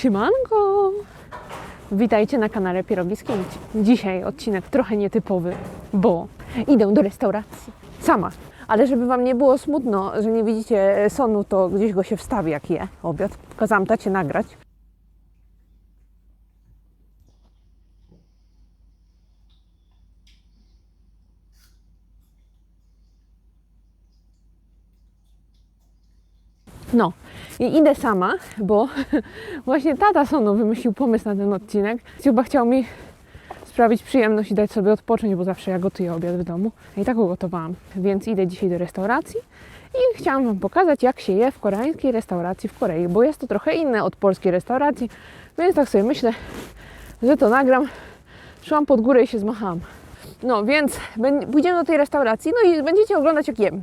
Siemanko! Witajcie na kanale Pierogi. Dzisiaj odcinek trochę nietypowy, bo idę do restauracji. Sama. Ale żeby Wam nie było smutno, że nie widzicie sonu, to gdzieś go się wstawi, jak je obiad. Kazałam tacie nagrać. No i idę sama, bo właśnie tata Sono wymyślił pomysł na ten odcinek. Chyba chciał mi sprawić przyjemność i dać sobie odpocząć, bo zawsze ja gotuję obiad w domu. I tak ugotowałam. Więc idę dzisiaj do restauracji i chciałam Wam pokazać, jak się je w koreańskiej restauracji w Korei, bo jest to trochę inne od polskiej restauracji, więc tak sobie myślę, że to nagram. Szłam pod górę i się zmachałam. No więc pójdziemy do tej restauracji, no i będziecie oglądać jak jem.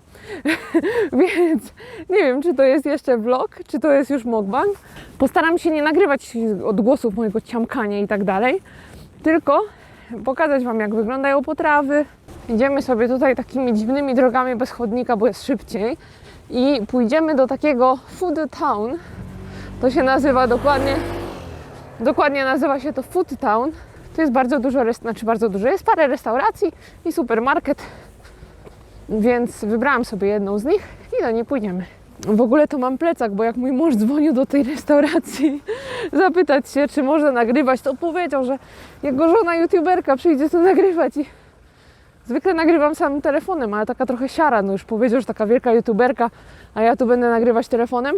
więc nie wiem, czy to jest jeszcze vlog, czy to jest już mukbang. Postaram się nie nagrywać odgłosów mojego ciamkania i tak dalej, tylko pokazać Wam, jak wyglądają potrawy. Idziemy sobie tutaj takimi dziwnymi drogami bez chodnika, bo jest szybciej. I pójdziemy do takiego food town. To się nazywa dokładnie, dokładnie nazywa się to food town. Tu jest bardzo dużo, rest- znaczy bardzo dużo, jest parę restauracji i supermarket, więc wybrałam sobie jedną z nich i do niej pójdziemy. W ogóle to mam plecak, bo jak mój mąż dzwonił do tej restauracji zapytać się, czy można nagrywać, to powiedział, że jego żona youtuberka przyjdzie tu nagrywać i zwykle nagrywam samym telefonem, ale taka trochę siara, no już powiedział, że taka wielka youtuberka, a ja tu będę nagrywać telefonem,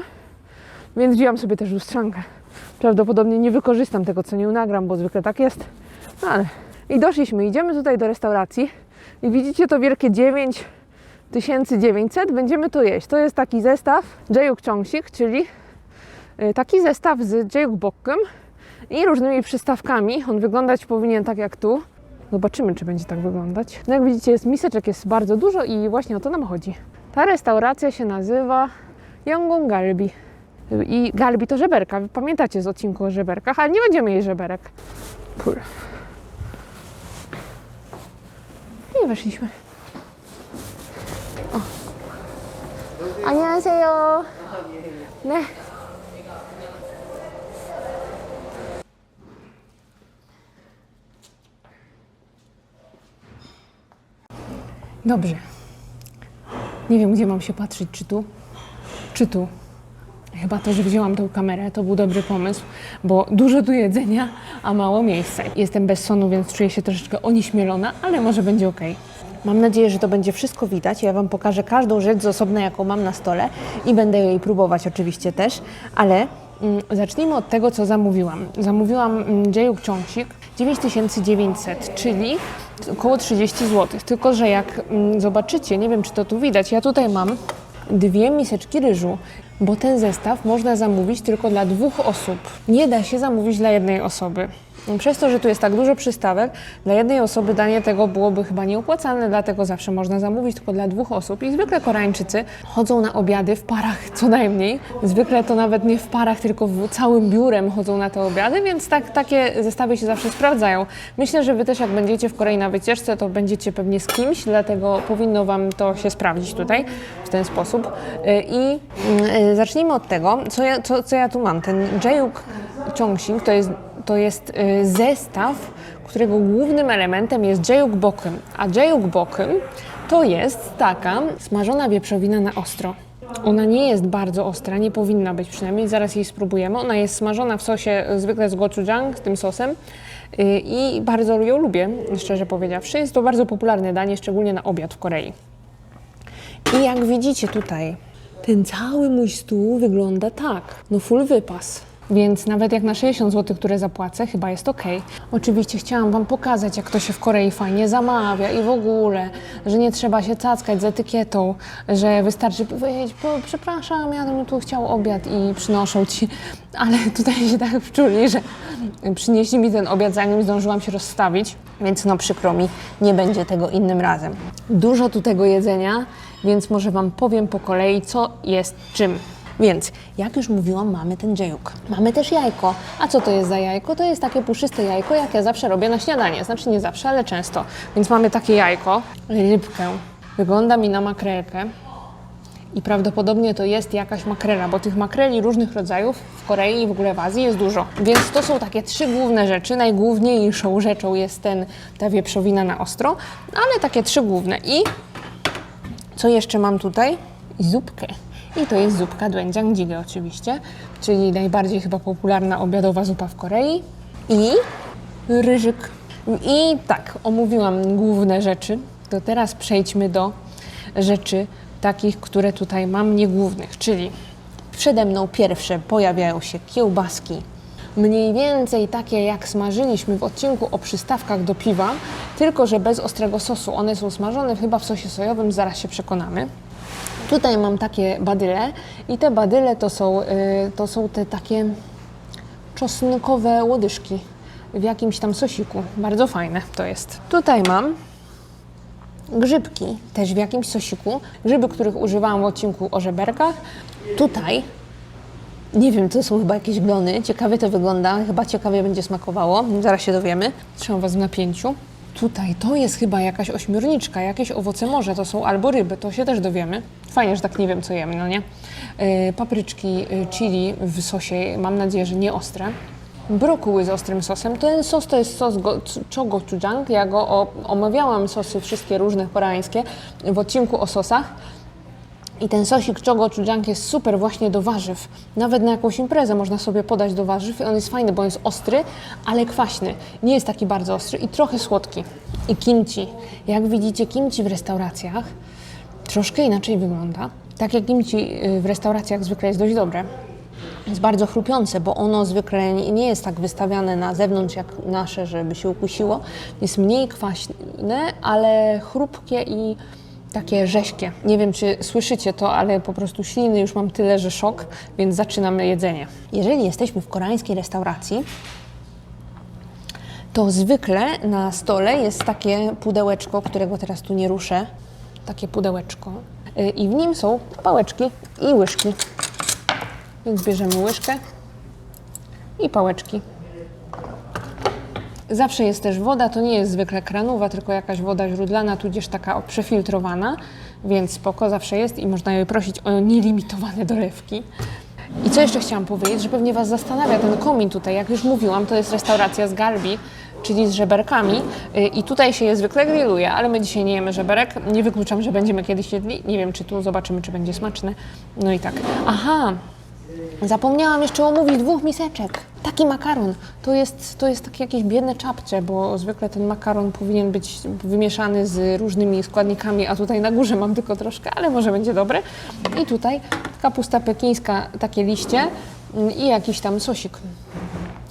więc wziąłam sobie też lustrzankę. Prawdopodobnie nie wykorzystam tego, co nie nagram, bo zwykle tak jest. No ale i doszliśmy, idziemy tutaj do restauracji i widzicie to wielkie 9900, będziemy to jeść. To jest taki zestaw Jayuk Chongsik, czyli y, taki zestaw z Jayuk Bokkem i różnymi przystawkami. On wyglądać powinien tak jak tu. Zobaczymy, czy będzie tak wyglądać. No jak widzicie, jest miseczek jest bardzo dużo i właśnie o to nam chodzi. Ta restauracja się nazywa Yangon Galbi. I galbi to żeberka. Pamiętacie z odcinku o żeberkach, ale nie będziemy jeść żeberek. Pur I weszliśmy. O. 안녕하세요. 네. Dobrze. Nie wiem, gdzie mam się patrzeć, czy tu, czy tu. Chyba to, że wzięłam tą kamerę, to był dobry pomysł, bo dużo tu jedzenia, a mało miejsca. Jestem bez sonu, więc czuję się troszeczkę onieśmielona, ale może będzie ok. Mam nadzieję, że to będzie wszystko widać. Ja Wam pokażę każdą rzecz z osobna, jaką mam na stole i będę jej próbować oczywiście też, ale mm, zacznijmy od tego, co zamówiłam. Zamówiłam mm, Jayuk Chongsik 9900, czyli około 30 zł. Tylko, że jak mm, zobaczycie, nie wiem, czy to tu widać, ja tutaj mam dwie miseczki ryżu, bo ten zestaw można zamówić tylko dla dwóch osób. Nie da się zamówić dla jednej osoby. Przez to, że tu jest tak dużo przystawek, dla jednej osoby danie tego byłoby chyba nieopłacalne, dlatego zawsze można zamówić tylko dla dwóch osób. I zwykle Koreańczycy chodzą na obiady w parach co najmniej. Zwykle to nawet nie w parach, tylko w całym biurem chodzą na te obiady, więc tak, takie zestawy się zawsze sprawdzają. Myślę, że Wy też jak będziecie w Korei na wycieczce, to będziecie pewnie z kimś, dlatego powinno Wam to się sprawdzić tutaj w ten sposób. Y, I y, zacznijmy od tego, co ja, co, co ja tu mam. Ten Jayuk Chongsing to jest, to jest y, zestaw, którego głównym elementem jest Jayuk Bokem. A Jayuk Bokem to jest taka smażona wieprzowina na ostro. Ona nie jest bardzo ostra, nie powinna być przynajmniej, zaraz jej spróbujemy. Ona jest smażona w sosie y, zwykle z gochujang, tym sosem y, i bardzo ją lubię, szczerze powiedziawszy. Jest to bardzo popularne danie, szczególnie na obiad w Korei. I jak widzicie tutaj, ten cały mój stół wygląda tak. No full wypas. Więc nawet jak na 60 zł, które zapłacę, chyba jest ok. Oczywiście chciałam Wam pokazać, jak to się w Korei fajnie zamawia i w ogóle, że nie trzeba się cackać z etykietą, że wystarczy powiedzieć, "Po- przepraszam, ja bym tu chciał obiad i przynoszą Ci. Ale tutaj się tak wczuli, że przynieśli mi ten obiad, zanim zdążyłam się rozstawić, więc no przykro mi, nie będzie tego innym razem. Dużo tu tego jedzenia, więc może Wam powiem po kolei, co jest czym. Więc, jak już mówiłam, mamy ten dziejuk. Mamy też jajko. A co to jest za jajko? To jest takie puszyste jajko, jak ja zawsze robię na śniadanie. Znaczy nie zawsze, ale często. Więc mamy takie jajko, rybkę. Wygląda mi na makrelkę. I prawdopodobnie to jest jakaś makrela, bo tych makreli różnych rodzajów w Korei i w ogóle w Azji jest dużo. Więc to są takie trzy główne rzeczy. Najgłówniejszą rzeczą jest ten, ta wieprzowina na ostro, ale takie trzy główne. I co jeszcze mam tutaj? Zupkę. I to jest zupka doenjang oczywiście, czyli najbardziej chyba popularna obiadowa zupa w Korei. I ryżyk. I tak, omówiłam główne rzeczy. To teraz przejdźmy do rzeczy takich, które tutaj mam niegłównych, czyli przede mną pierwsze pojawiają się kiełbaski. Mniej więcej takie jak smażyliśmy w odcinku o przystawkach do piwa, tylko że bez ostrego sosu. One są smażone chyba w sosie sojowym, zaraz się przekonamy. Tutaj mam takie badyle i te badyle to są, y, to są te takie czosnkowe łodyżki w jakimś tam sosiku. Bardzo fajne to jest. Tutaj mam grzybki, też w jakimś sosiku. Grzyby, których używałam w odcinku o żeberkach. Tutaj nie wiem, to są chyba jakieś glony. Ciekawie to wygląda. Chyba ciekawie będzie smakowało. Zaraz się dowiemy. Trzymam Was w napięciu. Tutaj to jest chyba jakaś ośmiorniczka, jakieś owoce morza, to są albo ryby, to się też dowiemy. Fajnie, że tak nie wiem, co jemy, no nie? Yy, papryczki, yy, chili w sosie, mam nadzieję, że nie ostre. Brokuły z ostrym sosem. Ten sos to jest sos go, chogochujang. Ja go o, omawiałam, sosy wszystkie różne koreańskie w odcinku o sosach. I ten sosik chogochujang jest super właśnie do warzyw. Nawet na jakąś imprezę można sobie podać do warzyw i on jest fajny, bo jest ostry, ale kwaśny. Nie jest taki bardzo ostry i trochę słodki. I kimchi. Jak widzicie, kimchi w restauracjach troszkę inaczej wygląda. Tak jak kimchi y, w restauracjach zwykle jest dość dobre. Jest bardzo chrupiące, bo ono zwykle nie jest tak wystawiane na zewnątrz jak nasze, żeby się ukusiło. Jest mniej kwaśne, ale chrupkie i takie rześkie. Nie wiem, czy słyszycie to, ale po prostu śliny już mam tyle, że szok, więc zaczynamy jedzenie. Jeżeli jesteśmy w koreańskiej restauracji, to zwykle na stole jest takie pudełeczko, którego teraz tu nie ruszę. Takie pudełeczko. Y, I w nim są pałeczki i łyżki. Więc bierzemy łyżkę i pałeczki. Zawsze jest też woda, to nie jest zwykle kranowa, tylko jakaś woda źródlana, tudzież taka przefiltrowana, więc spoko zawsze jest i można je prosić o nielimitowane dolewki. I co jeszcze chciałam powiedzieć, że pewnie Was zastanawia ten komin tutaj, jak już mówiłam, to jest restauracja z galbi, czyli z żeberkami y, i tutaj się je zwykle grilluje, ale my dzisiaj nie jemy żeberek, nie wykluczam, że będziemy kiedyś jedli, nie wiem czy tu, zobaczymy czy będzie smaczne, no i tak. Aha, Zapomniałam jeszcze omówić dwóch miseczek. Taki makaron. To jest, to jest takie jakieś biedne czapcze, bo zwykle ten makaron powinien być wymieszany z różnymi składnikami, a tutaj na górze mam tylko troszkę, ale może będzie dobre. I tutaj kapusta pekińska, takie liście mm, i jakiś tam sosik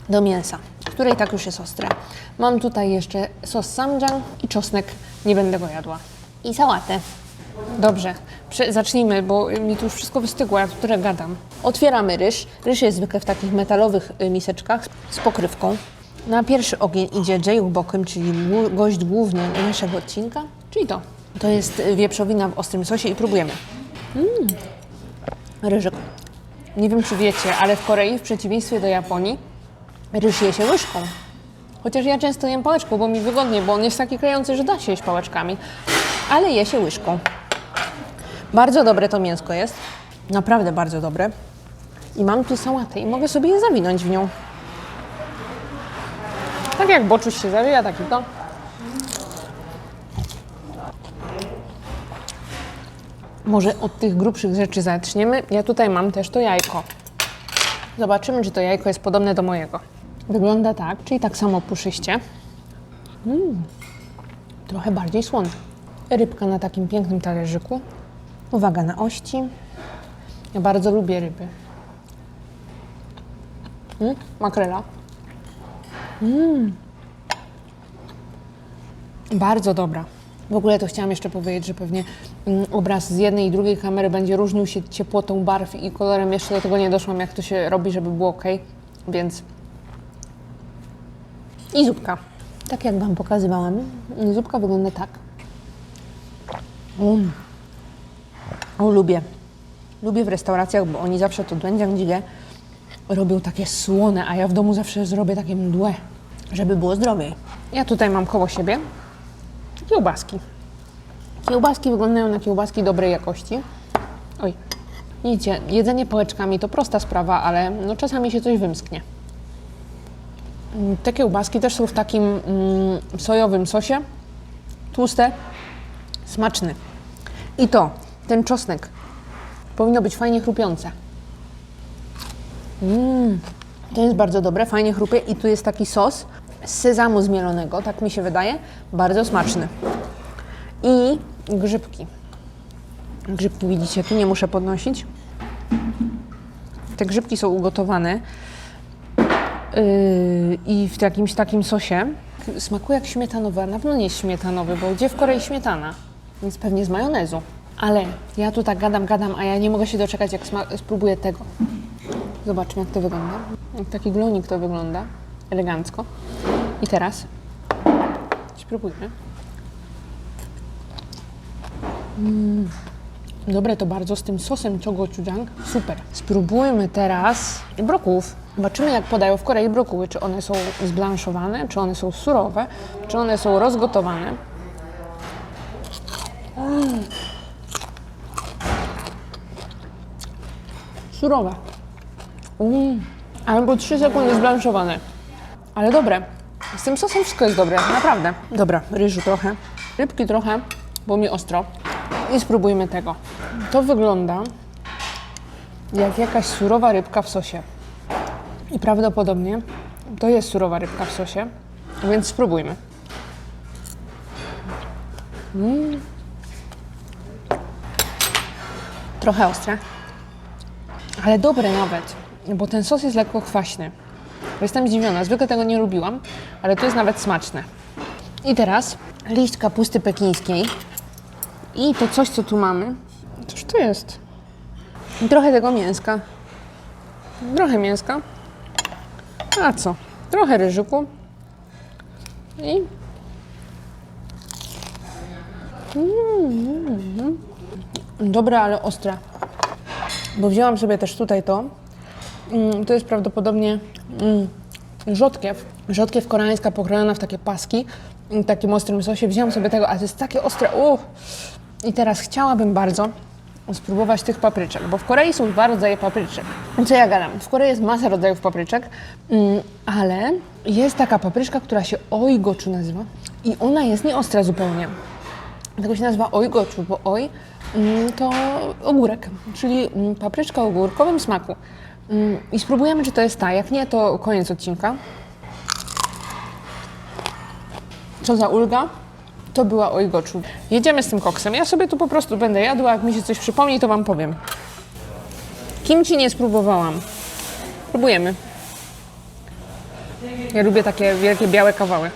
do mięsa, które i tak już jest ostre. Mam tutaj jeszcze sos samjang i czosnek, nie będę go jadła. I sałatę. Dobrze, Prze- zacznijmy, bo mi tu już wszystko wystygło, ja tu tyle gadam. Otwieramy ryż. Ryż jest zwykle w takich metalowych y, miseczkach z pokrywką. Na pierwszy ogień idzie jjukbokem, czyli gość główny naszego odcinka, czyli to. To jest y, wieprzowina w ostrym sosie i próbujemy. Mm. Ryżyk. Nie wiem, czy wiecie, ale w Korei, w przeciwieństwie do Japonii, ryż je się łyżką. Chociaż ja często jem pałeczką, bo mi wygodniej, bo on jest taki klejący, że da się jeść pałeczkami. Ale je się łyżką. Bardzo dobre to mięsko jest. Naprawdę bardzo dobre. I mam tu sałatę i mogę sobie je zawinąć w nią. Tak jak boczuś się zawija, tak i to. Może od tych grubszych rzeczy zaczniemy. Ja tutaj mam też to jajko. Zobaczymy, czy to jajko jest podobne do mojego. Wygląda tak, czyli tak samo puszyście. Mm, trochę bardziej słone. Rybka na takim pięknym talerzyku. Uwaga na ości. Ja bardzo lubię ryby. Mm, makrela. Mm. Bardzo dobra. W ogóle to chciałam jeszcze powiedzieć, że pewnie mm, obraz z jednej i drugiej kamery będzie różnił się ciepłotą barw i kolorem. Jeszcze do tego nie doszłam, jak to się robi, żeby było ok. Więc i zupka. Tak jak Wam pokazywałam, zupka wygląda tak. Mm. O, lubię. Lubię w restauracjach, bo oni zawsze to jjigae robią takie słone, a ja w domu zawsze zrobię takie mdłe, żeby było zdrowiej. Ja tutaj mam koło siebie kiełbaski. Kiełbaski wyglądają na kiełbaski dobrej jakości. Oj, Widzicie, jedzenie pałeczkami to prosta sprawa, ale no czasami się coś wymsknie. Mm, Te kiełbaski też są w takim mm, sojowym sosie. Tłuste, smaczny. I to, ten czosnek powinno być fajnie chrupiące. Mm, to jest bardzo dobre, fajnie chrupie i tu jest taki sos z sezamu zmielonego, tak mi się wydaje, bardzo smaczny. I grzybki. Grzybki widzicie, tu nie muszę podnosić. Te grzybki są ugotowane yy, i w jakimś takim sosie. Smakuje jak śmietanowy, a na pewno nie śmietanowy, bo gdzie w Korei śmietana? Więc pewnie z majonezu. Ale ja tu tak gadam, gadam, a ja nie mogę się doczekać, jak spróbuję tego. Zobaczmy, jak to wygląda. Jak taki glonik to wygląda. Elegancko. I teraz spróbujmy. Mm, Dobre to bardzo z tym sosem chogochujang. Super. Spróbujmy teraz brokułów. Zobaczymy, jak podają w Korei brokuły. Czy one są zblanszowane, czy one są surowe, czy one są rozgotowane. Surowe. Mm. Albo 3 sekundy zblanszowane. Ale dobre. Z tym sosem wszystko jest dobre, naprawdę. Dobra, ryżu trochę, rybki trochę, bo mi ostro. I spróbujmy tego. To wygląda jak jakaś surowa rybka w sosie. I prawdopodobnie to jest surowa rybka w sosie, więc spróbujmy. Mm. Trochę ostre, ale dobre nawet, bo ten sos jest lekko kwaśny. Jestem zdziwiona, zwykle tego nie lubiłam, ale to jest nawet smaczne. I teraz liść kapusty pekińskiej i to coś, co tu mamy. Cóż to jest? Trochę tego mięska. Trochę mięska. A co? Trochę ryżyku. I... Mm. Dobre, ale ostre. Bo wzięłam sobie też tutaj to. Mm, To jest prawdopodobnie mm, rzodkiew. Rzodkiew koreańska pokrojona w takie paski, w takim ostrym sosie. Wzięłam sobie tego, a to jest takie ostre. Uff. I teraz chciałabym bardzo spróbować tych papryczek, bo w Korei są dwa rodzaje papryczek. Co ja gadam? W Korei jest masa rodzajów papryczek, mm, ale jest taka papryczka, która się oigoczu nazywa i ona jest nieostra zupełnie. Dlatego się nazywa ojgoczu, bo oj mm, to ogórek, czyli mm, papryczka o ogórkowym smaku. Mm, I spróbujemy, czy to jest ta. Jak nie, to koniec odcinka. Co za ulga? To była ojgoczu. Jedziemy z tym koksem. Ja sobie tu po prostu będę jadła, jak mi się coś przypomni, to Wam powiem. Kimchi nie spróbowałam. Próbujemy. Ja lubię takie wielkie, białe kawały.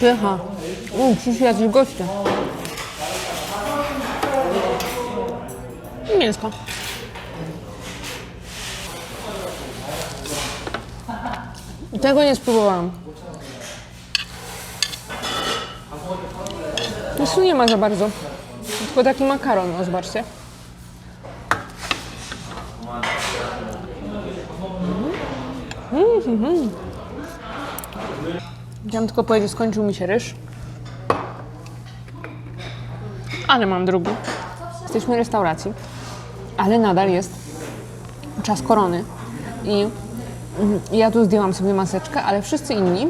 Pycha. U, przyszli jacyś goście. Mięsko. Tego nie spróbowałam. Mięsu nie ma za bardzo. Tylko taki makaron, o zobaczcie. Chciałam tylko powiedzieć, skończył mi się ryż. Ale mam drugi. Jesteśmy w restauracji, ale nadal jest czas korony. I mm, ja tu zdjęłam sobie maseczkę, ale wszyscy inni,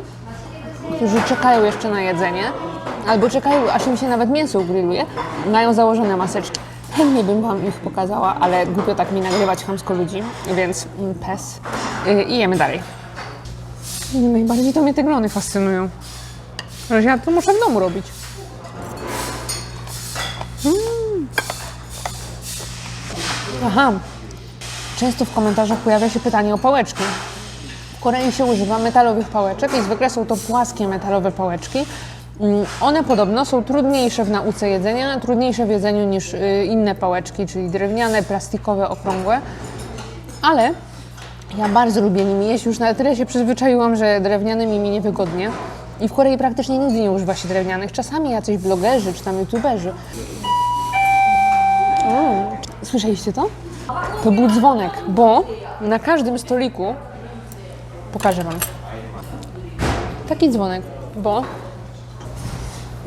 którzy czekają jeszcze na jedzenie, albo czekają, aż im się nawet mięso ugrilluje, mają założone maseczki. Chętnie bym Wam ich pokazała, ale głupio tak mi nagrywać chamsko ludzi, więc mm, pes. Y, I jemy dalej. Najbardziej to mnie te glony fascynują. Że ja to muszę w domu robić. Mm. Aha. Często w komentarzach pojawia się pytanie o pałeczki. W Korei się używa metalowych pałeczek i zwykle są to płaskie metalowe pałeczki. Mm, One podobno są trudniejsze w nauce jedzenia, trudniejsze w jedzeniu niż y, inne pałeczki, czyli drewniane, plastikowe, okrągłe. Ale ja bardzo lubię nimi jeść, już na tyle się przyzwyczaiłam, że drewnianymi mi niewygodnie. I w Korei praktycznie nigdy nie używa się drewnianych. Czasami jacyś blogerzy czy tam youtuberzy. Mm. Słyszeliście to? To był dzwonek, bo na każdym stoliku pokażę Wam. Taki dzwonek. bo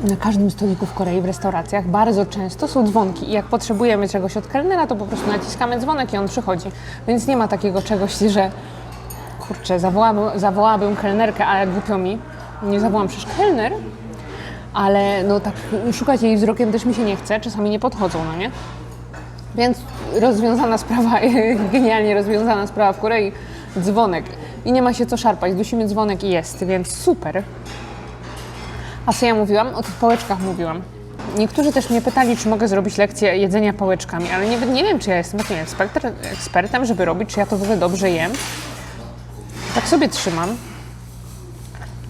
na każdym stoliku w Korei w restauracjach bardzo często są dzwonki i jak potrzebujemy czegoś od kelnera, to po prostu naciskamy dzwonek i on przychodzi. Więc nie ma takiego czegoś, że kurczę, zawołałabym, zawołałabym kelnerkę, ale głupio mi. Nie zawołam przecież kelner, ale no tak szukać jej wzrokiem też mi się nie chce, czasami nie podchodzą, no nie? Więc rozwiązana sprawa, genialnie rozwiązana sprawa w Korei, dzwonek. I nie ma się co szarpać, dusimy dzwonek i jest, więc super. A co ja mówiłam? O tych pałeczkach mówiłam. Niektórzy też mnie pytali, czy mogę zrobić lekcję jedzenia pałeczkami, ale nie, nie wiem, czy ja jestem takim ekspertem, ekspertem, żeby robić, czy ja to w ogóle dobrze jem. Tak sobie trzymam.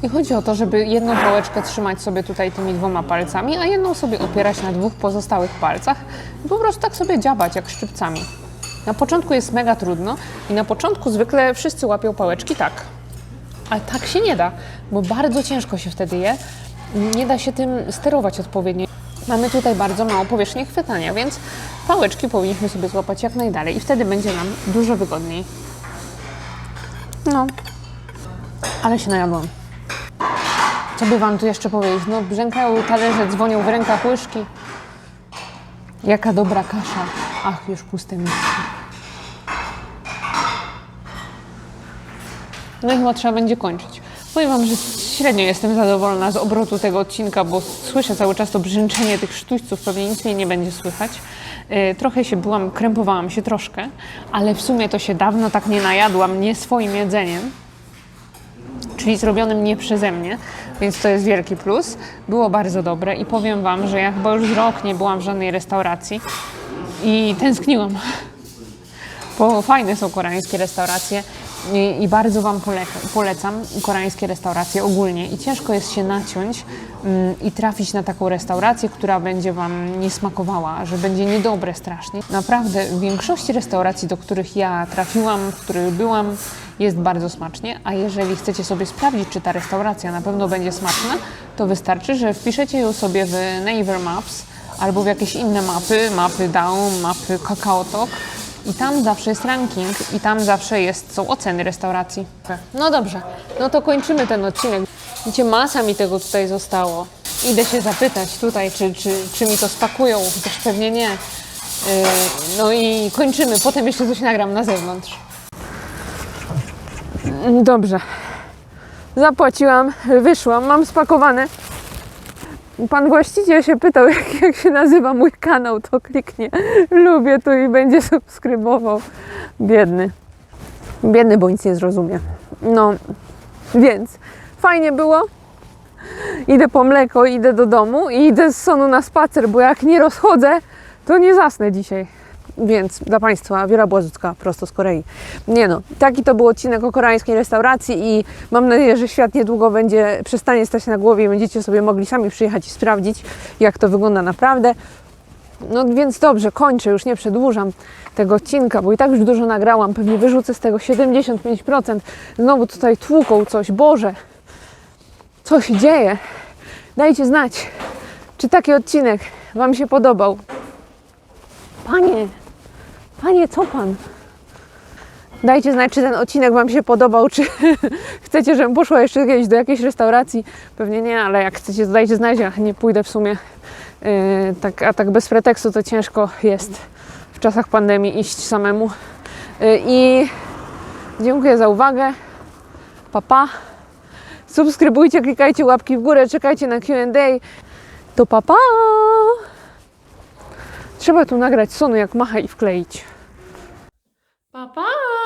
I chodzi o to, żeby jedną pałeczkę trzymać sobie tutaj tymi dwoma palcami, a jedną sobie opierać na dwóch pozostałych palcach i po prostu tak sobie dziabać, jak szczypcami. Na początku jest mega trudno i na początku zwykle wszyscy łapią pałeczki tak. Ale tak się nie da, bo bardzo ciężko się wtedy je. Nie da się tym sterować odpowiednio. Mamy tutaj bardzo małą powierzchnię chwytania, więc pałeczki powinniśmy sobie złapać jak najdalej i wtedy będzie nam dużo wygodniej. No, ale się najadłam. Co by Wam tu jeszcze powiedzieć? No, brzękają talerze, dzwonią w rękach łyżki. Jaka dobra kasza. Ach, już puste miejsce. No i chyba trzeba będzie kończyć. Powiem Wam, że średnio jestem zadowolona z obrotu tego odcinka, bo słyszę cały czas to brzęczenie tych sztućców, pewnie nic mnie nie będzie słychać. Yy, trochę się byłam, krępowałam się troszkę, ale w sumie to się dawno tak nie najadłam, nie swoim jedzeniem czyli zrobionym nie przeze mnie, więc to jest wielki plus. Było bardzo dobre i powiem Wam, że ja chyba już rok nie byłam w żadnej restauracji i tęskniłam. Bo fajne są koreańskie restauracje i, i bardzo Wam polecam koreańskie restauracje ogólnie. I ciężko jest się naciąć mm, i trafić na taką restaurację, która będzie Wam nie smakowała, że będzie niedobre strasznie. Naprawdę w większości restauracji, do których ja trafiłam, w których byłam, jest bardzo smacznie, a jeżeli chcecie sobie sprawdzić, czy ta restauracja na pewno będzie smaczna, to wystarczy, że wpiszecie ją sobie w Naver Maps albo w jakieś inne mapy, mapy Down, mapy KakaoTalk i tam zawsze jest ranking i tam zawsze jest, są oceny restauracji. No dobrze, no to kończymy ten odcinek. Widzicie, masa mi tego tutaj zostało. Idę się zapytać tutaj, czy, czy, czy mi to spakują, chociaż pewnie nie. Yy, no i kończymy, potem jeszcze coś nagram na zewnątrz. Dobrze. Zapłaciłam, wyszłam, mam spakowane. Pan właściciel się pytał, jak, jak się nazywa mój kanał, to kliknie. Lubię to i będzie subskrybował. Biedny. Biedny, bo nic nie zrozumie. No, więc fajnie było. Idę po mleko, idę do domu i idę z sonu na spacer, bo jak nie rozchodzę, to nie zasnę dzisiaj. Więc dla Państwa Wiera Błazucka prosto z Korei. Nie no, taki to był odcinek o koreańskiej restauracji i mam nadzieję, że świat niedługo będzie, przestanie stać na głowie i będziecie sobie mogli sami przyjechać i sprawdzić, jak to wygląda naprawdę. No więc dobrze, kończę, już nie przedłużam tego odcinka, bo i tak już dużo nagrałam, pewnie wyrzucę z tego 75%. Znowu tutaj tłuką coś, Boże, co się dzieje? Dajcie znać, czy taki odcinek Wam się podobał. Panie, panie, co pan? Dajcie znać, czy ten odcinek Wam się podobał, czy chcecie, żebym poszła jeszcze kiedyś do jakiejś restauracji. Pewnie nie, ale jak chcecie, to dajcie znać, ja nie pójdę w sumie. Yy, tak, a tak bez pretekstu to ciężko jest w czasach pandemii iść samemu. Yy, I dziękuję za uwagę. Pa, pa. Subskrybujcie, klikajcie łapki w górę, czekajcie na Q&A. To pa, pa. Trzeba tu nagrać sonu jak macha i wkleić. Па-па!